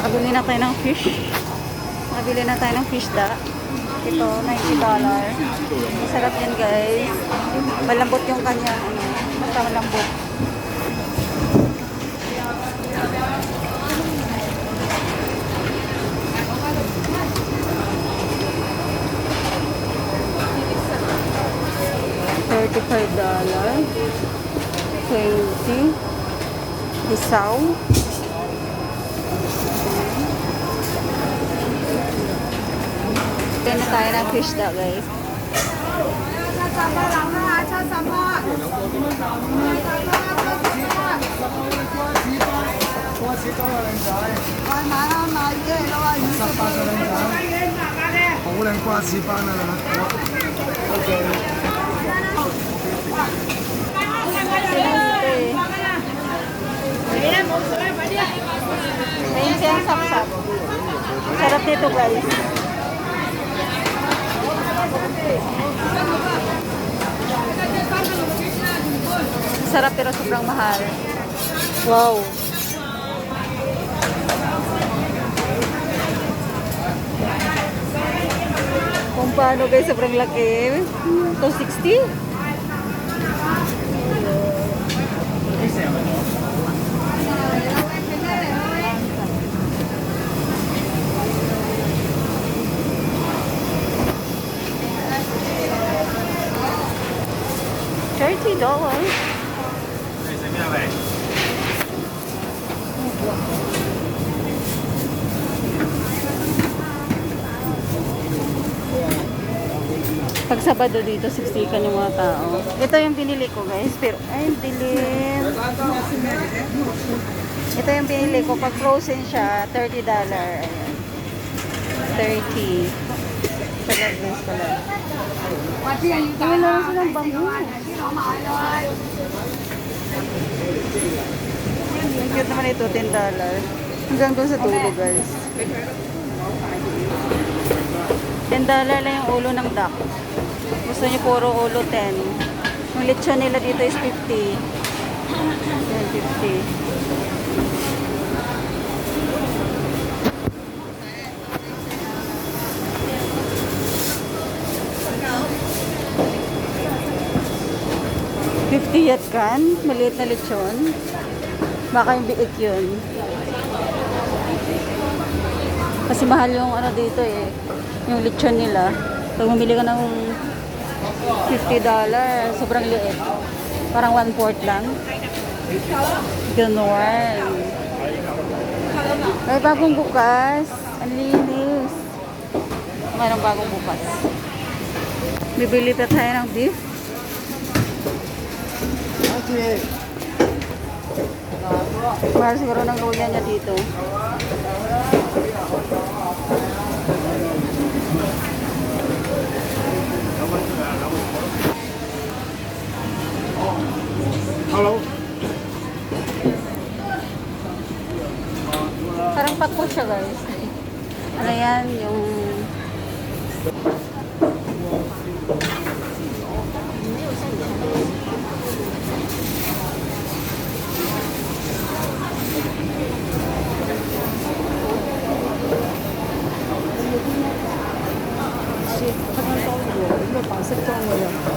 Nakabili na tayo ng fish. Nakabili na tayo ng fish da. Ito, $90. Masarap yan guys. Malambot yung kanya. Ano, basta malambot. 35 dollar 20 16 Ito na tayo ng fish daw guys Hãy subscribe cho kênh Ghiền Mì Gõ Để không bỏ lỡ những video hấp dẫn Ayun siya ang sapsap. Sarap nito guys. Sarap pero sobrang mahal. Wow. Kung paano guys, sobrang laki. 260? Thirty dollars. Pag Sabado dito, 60 kan yung mga tao. Ito yung binili ko guys. Pero, ay, dilim. Ito yung binili ko. Pag frozen siya, $30. Ayan. 30. Sarap guys pala. Wala na silang bango. Ang cute naman ito, $10. Hanggang doon sa tulo guys. $10 lang yung ulo ng duck. Gusto niyo puro ulo 10. Yung lechon nila dito is 50. Yan, 50. Fifty yat kan, maliit na lechon. Baka yung biik yun. Kasi mahal yung ano dito eh. Yung lechon nila. Pag bumili ka ng $50, sobrang liit. Parang one-fourth lang. Ganon. May bagong bukas. Ang linis. Mayroong bagong bukas. Bibili pa tayo ng beef. Mahal siguro ng luya niya dito. Hello，Parang pakpo siya guys. Ano yan? Yung... se 我有